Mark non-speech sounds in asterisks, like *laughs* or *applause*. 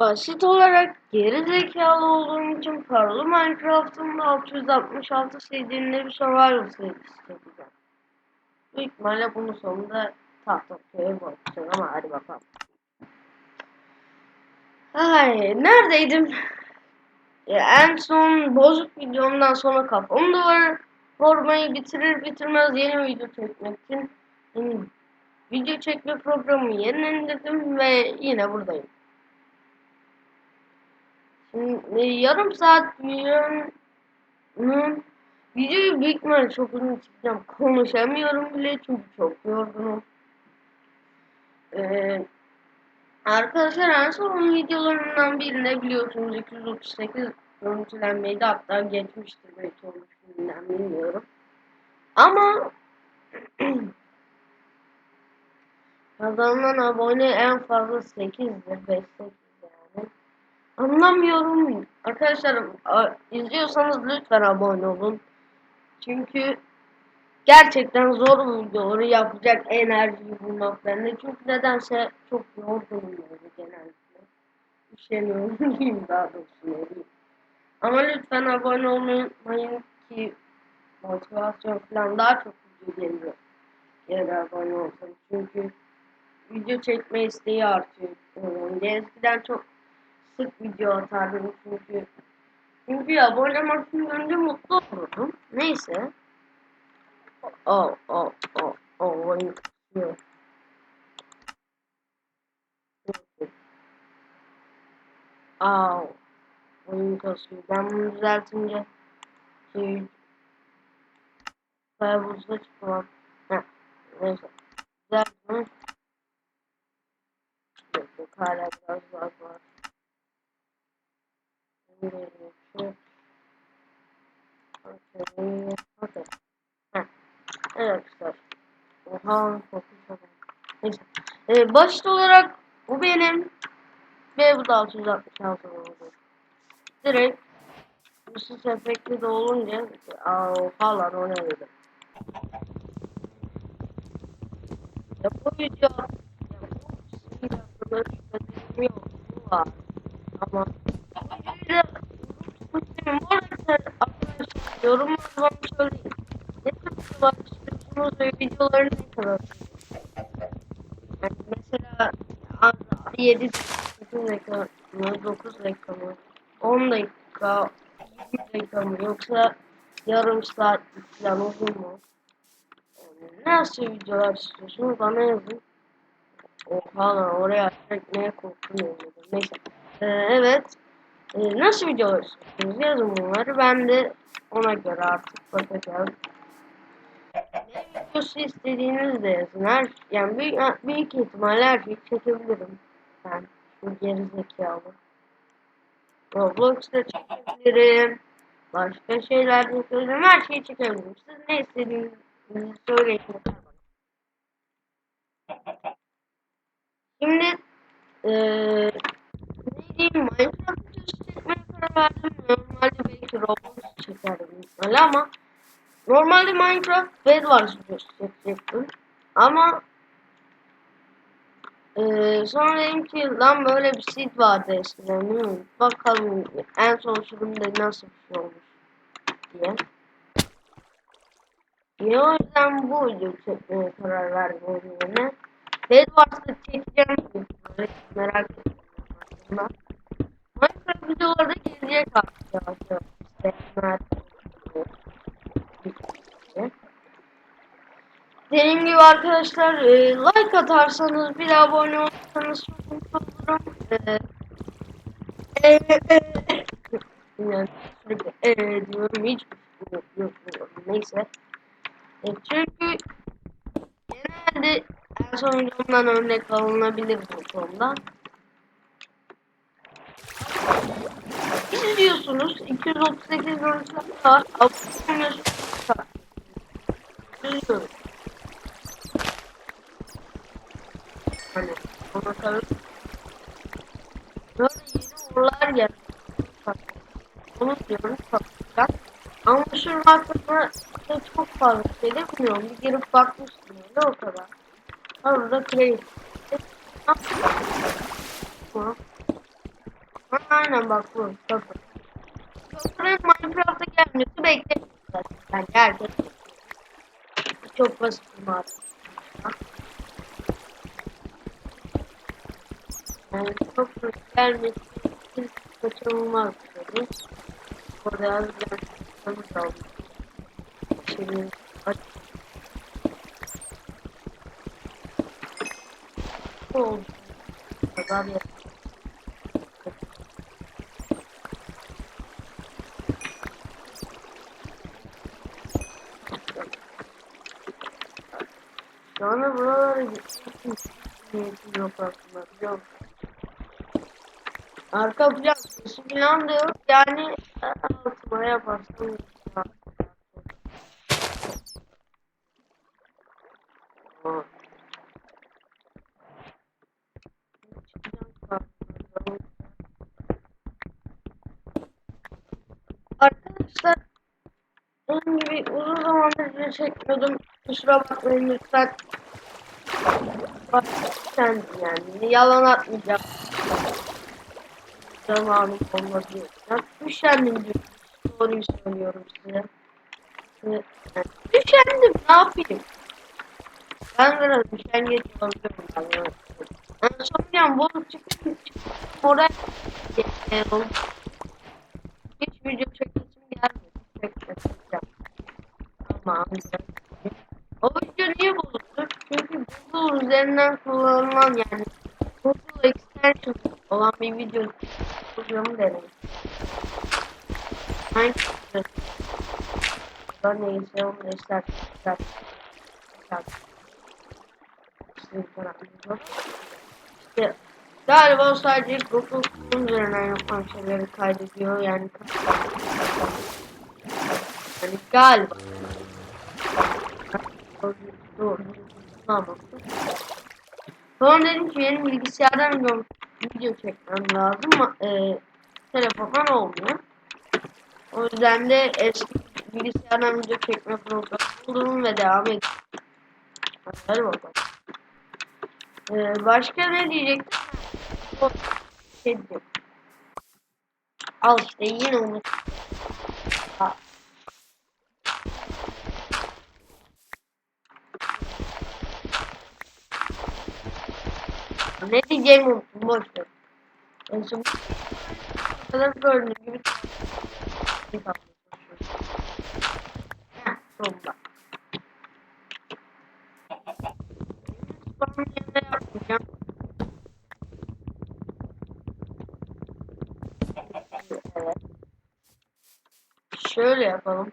Basit olarak geri zekalı olduğum için paralı Minecraft'ın da 666 serinin bir survival serisi çekeceğim. Büyük ihtimalle bunun sonunda Tahtaköy'e bakacağım ama hadi bakalım. Ay, neredeydim? Ya, en son bozuk videomdan sonra kafam duvar formayı bitirir bitirmez yeni video çekmek için video çekme programı yenilendirdim ve yine buradayım. Yarım saat videonun videoyu büyük ihtimalle çok uzun çekeceğim. Konuşamıyorum bile çünkü çok yorgunum. Ee, arkadaşlar en son videolarından birinde biliyorsunuz 238 görüntülenmeydi hatta geçmiştir belki olmuş bilmem bilmiyorum. Ama *clears throat* kazanılan abone en fazla 8'dir 5 8 yani. Anlamıyorum. Arkadaşlar izliyorsanız lütfen abone olun. Çünkü gerçekten zor bu videoları yapacak enerjiyi bulmak bende. Çünkü nedense çok yorgunum böyle genellikle. Üşeniyorum *laughs* diyeyim daha doğrusu ne. Ama lütfen abone olmayı ki motivasyon falan daha çok video geliyor. Eğer abone olsanız. Çünkü video çekme isteği artıyor. Yani eskiden çok sık video atardım çünkü çünkü abone olmasını görünce mutlu olurdum. Neyse. Oh oh oh oh oyun kısıyor. Au. Oyun kasıyor. Ben bunu düzeltince şey Kayboluşta çıkmam. Heh. Neyse. Düzeltme. Yok yok hala biraz daha var. Şimdi şu. Okey. Okey. Heh. Evet arkadaşlar. Oha güzel. Neyse. Ee, başta olarak bu benim ve bu da 666 oldu. Direkt sis efekti de olunca aa falan o ne dedim. Ya bu video ya bu sis hakkında şüphelerim yok. Bu var. Ama bu videoyu da bu bu arada arkadaşlar yorumlar bana söyleyin. Ne tür videolar istiyorsunuz videoları ne kadar mesela 7 8 dakika mı 9 dakika mı 10 dakika 20 dakika mı yoksa yarım saat falan uzun mu? Yani nasıl videolar istiyorsunuz bana yazın. Oha lan oraya çekmeye korkuyorum. Neyse. Ee, evet. Ee, nasıl videolar istiyorsunuz yazın bunları. Ben de ona göre artık bakacağım. Ne videosu istediğinizi de yazın. Her, yani büyük, büyük ihtimalle her şeyi çekebilirim. Ben şu geri zekalı. Roblox'ta çekebilirim. Başka şeyler de çekebilirim. Her şeyi çekebilirim. Siz ne istediğinizi söyleyin. Şimdi eee ne diyeyim Minecraft karar verdim. Normalde belki Roblox çekerdim ihtimalle ama normalde Minecraft Bedwars çekecektim. Ama eee sonra dedim ki lan böyle bir seed vardı eskiden değil mi? Bakalım en son sürümde nasıl bir şey olmuş diye. Niye o yüzden bu videoyu çekmeye karar verdim onun yerine. Bedwars'ta çekeceğim ihtimalle, merak aslında. Minecraft videoları da gelecek artık yavaş yavaş. İşte merak etmeyin. Dediğim gibi arkadaşlar e, like atarsanız bir abone olursanız çok mutlu olurum. E, e, e, diyorum hiç yok. neyse. E, çünkü genelde en son videomdan örnek alınabilir bu konuda. İzliyorsunuz 238 görüntüler var. Abone. İzliyoruz. Hani ona tabii böyle yeni uğurlar geldi. Onu çok fazla şey. Bir girip bakmıştım öyle o kadar. Orada play. Ama Aynen bak bu. Bakın. Köprünün Minecraft'a gelmesi bekleniyor zaten. Yani herkes çok basit bir maden. Yani köprünün gelmesi hiç kaçınılmaz tabii. Orada yazılan kısmımız oldu. Şimdi aç. Oldu. Kadar yeter. Anda buralara gitmek niyetim yok aslında biliyor musun? Arka sesi falan da yok yani e, altıma yaparsam Aa. Arkadaşlar benim gibi uzun zamandır video çekmiyordum. Kusura bakmayın lütfen. Bak sen yani yalan atmayacağım. Zamanım olmadı. Ya üşendim diyorum. Doğruyu söylüyorum size. Yani, üşendim ne yapayım? Ben biraz üşengeç oluyorum. Yani. En son yani bozuk çıktım. Oraya gittim. Hiç video çekesim gelmedi. Çekmedim. Ama o video niye bozuldu? Çünkü Google üzerinden kullanılan yani Google extension olan bir video programı denedim. Minecraft'ta da neyse onu da istersen istersen İşte galiba sadece Google Chrome üzerinden yapan şeyleri kaydediyor yani yani galiba Doğru. Sonra dedim ki benim bilgisayardan video, video çekmem lazım ama e, telefondan olmuyor. O yüzden de eski bilgisayardan video çekme programı buldum ve devam ediyorum. Hadi bakalım. Ee, başka ne diyecektim? Şey diyecektim. Al işte yine onu. Ne diyeceğimi unuttum boş ver. En son kadar gördüğüm gibi sonunda. Spamın yerine. Şöyle yapalım.